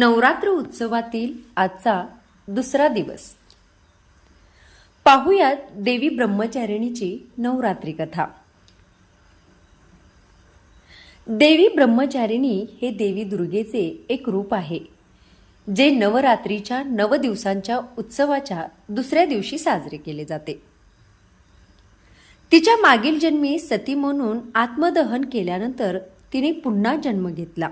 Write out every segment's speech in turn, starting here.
नवरात्र उत्सवातील आजचा दुसरा दिवस. पाहुयात देवी ब्रह्मचारिणीची नवरात्री कथा. देवी ब्रह्मचारिणी हे देवी दुर्गेचे एक रूप आहे जे नवरात्रीच्या नव दिवसांच्या उत्सवाच्या दुसऱ्या दिवशी साजरे केले जाते. तिच्या मागील जन्मी सती म्हणून आत्मदहन केल्यानंतर तिने पुन्हा जन्म घेतला.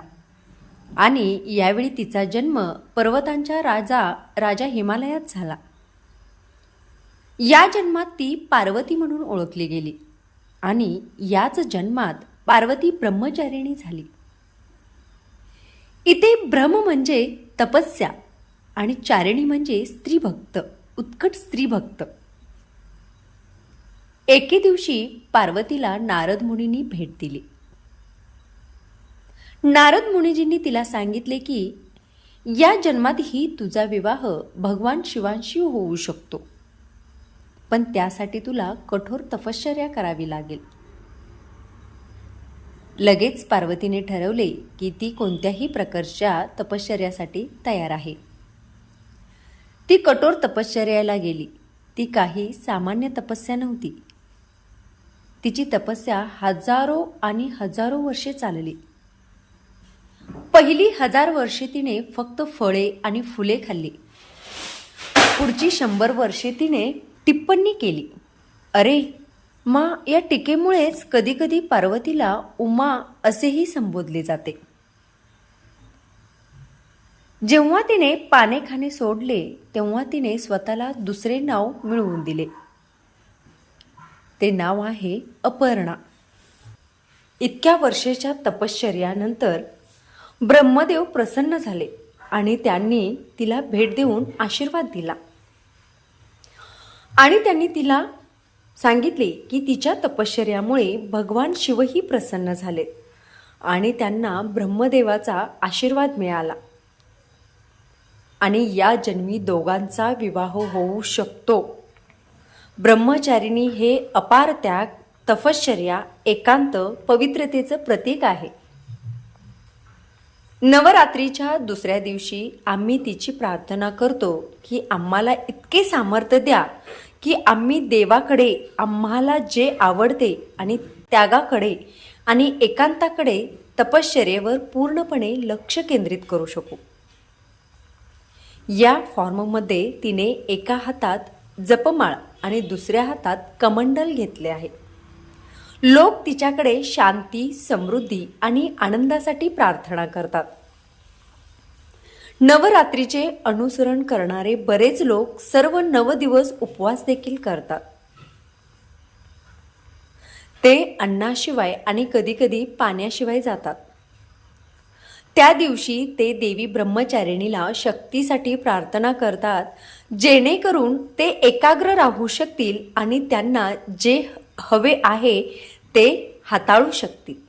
आणि यावेळी तिचा जन्म पर्वतांच्या राजा राजा हिमालयात झाला. या जन्मात ती पार्वती म्हणून ओळखली गेली आणि याच जन्मात पार्वती ब्रह्मचारिणी झाली. इथे ब्रह्म म्हणजे तपस्या आणि चारिणी म्हणजे स्त्रीभक्त उत्कट स्त्रीभक्त. एके दिवशी पार्वतीला नारद मुनींनी भेट दिली. नारद मुनीजींनी तिला सांगितले की या जन्मातही तुझा विवाह भगवान शिवांशी होऊ शकतो. पण त्यासाठी तुला कठोर तपश्चर्या करावी लागेल. लगेच पार्वतीने ठरवले की ती कोणत्याही प्रकारच्या तपश्चर्यासाठी तयार आहे. ती कठोर तपश्चर्याला गेली. ती काही सामान्य तपस्या नव्हती. तिची तपस्या हजारो आणि हजारो वर्षे चालली. पहिली हजार वर्षे तिने फक्त फळे आणि फुले खाल्ली. पुढची शंभर वर्षे तिने टिप्पणी केली. अरे मा या टीकेमुळेच कधीकधी पार्वतीला उमा असेही संबोधले जाते. जेव्हा तिने पाने खाणे सोडले तेव्हा तिने स्वतःला दुसरे नाव मिळवून दिले. ते नाव आहे अपर्णा. इतक्या वर्षाच्या तपश्चर्यानंतर ब्रह्मदेव प्रसन्न झाले आणि त्यांनी तिला भेट देऊन आशीर्वाद दिला. आणि त्यांनी तिला सांगितले की तिच्या तपश्चर्यामुळे भगवान शिवही प्रसन्न झाले आणि त्यांना ब्रह्मदेवाचा आशीर्वाद मिळाला. आणि या जन्मी दोघांचा विवाह होऊ शकतो. ब्रह्मचारिणी हे अपार त्याग तपश्चर्या एकांत पवित्रतेचं प्रतीक आहे. नवरात्रीच्या दुसऱ्या दिवशी आम्ही तिची प्रार्थना करतो की आम्हाला इतके सामर्थ्य द्या की आम्ही देवाकडे आम्हाला जे आवडते आणि त्यागाकडे आणि एकांताकडे तपश्चर्येवर पूर्णपणे लक्ष केंद्रित करू शकू. या फॉर्ममध्ये तिने एका हातात जपमाळ आणि दुसऱ्या हातात कमंडल घेतले आहे. लोक तिच्याकडे शांती समृद्धी आणि आनंदासाठी प्रार्थना करतात. नवरात्रीचे अनुसरण करणारे बरेच लोक सर्व नव दिवस उपवास देखील करतात. ते अन्नाशिवाय आणि कधीकधी पाण्याशिवाय जातात. त्या दिवशी ते देवी ब्रह्मचारिणीला शक्तीसाठी प्रार्थना करतात जेणेकरून ते एकाग्र राहू शकतील आणि त्यांना जे हवे आहे ते हाताळू शकतील.